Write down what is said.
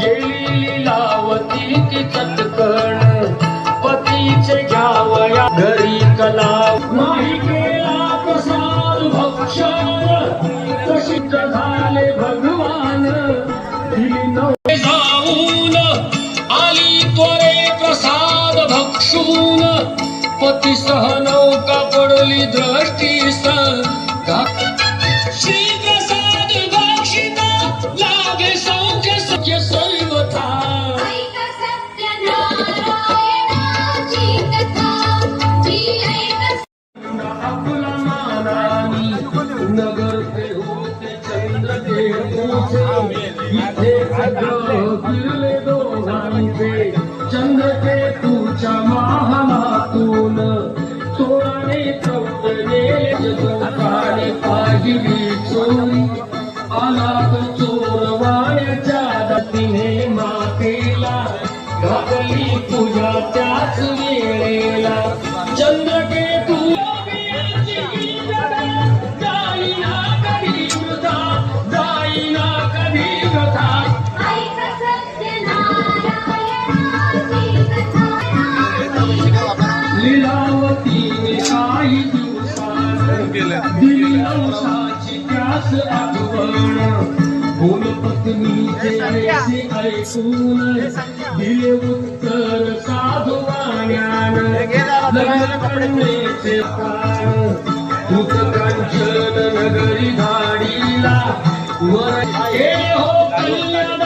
गेली लावती की चटकण. पतीचे घ्यावया घरी कला. नाही केला प्रसाद भक्षण. प्रसिद्ध झाले भगवान. दिली जाऊन आली त्वरे प्रसाद भक्षून. पती नौका पडली दृष्टी सा इथे फिरले दोघांचे चंद्र ते तुझ्या महालातून चोराने चौक चौकाने पाहिली चोरी चोर वाण्याच्या दातीने मातेला घातली तुझ्या त्याच वेळ. लीलावतीने काही दिवसात दिली नवसाची त्यास आठवण बोल पत्नीचे ऐसे ऐकून दिले उत्तर साधुवाण्यान लग्न करण्याचे प्राण तूत कांचन नगरी धाडीला. वर हे हो कल्याण